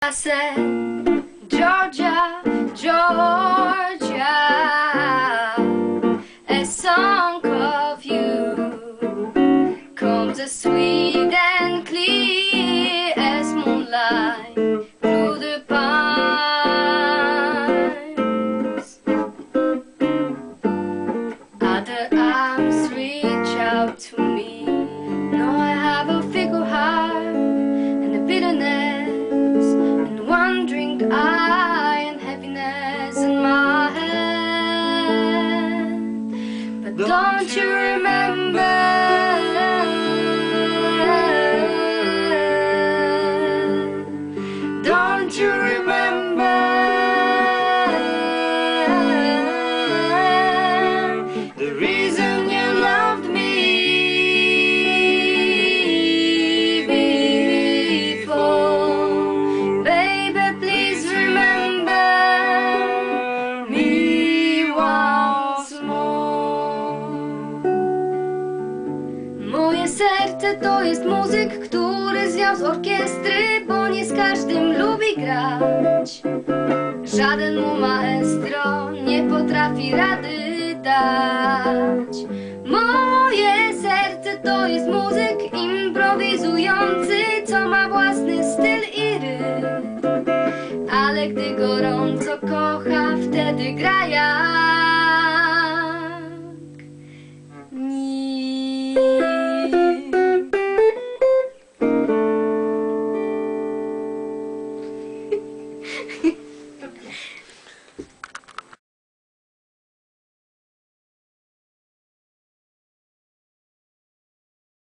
I said, Georgia, Georgia, a song of you comes as sweet and clear as moonlight through the pines. Other arms reach out to me. Wandering eye and heaviness in my head. But don't you remember? Don't you remember serce to jest muzyk, który zwiał z orkiestry, bo nie z każdym lubi grać. Żaden mu maestro nie potrafi rady dać. Moje serce to jest muzyk improwizujący, co ma własny styl i rytm. Ale gdy gorąco kocha, wtedy gra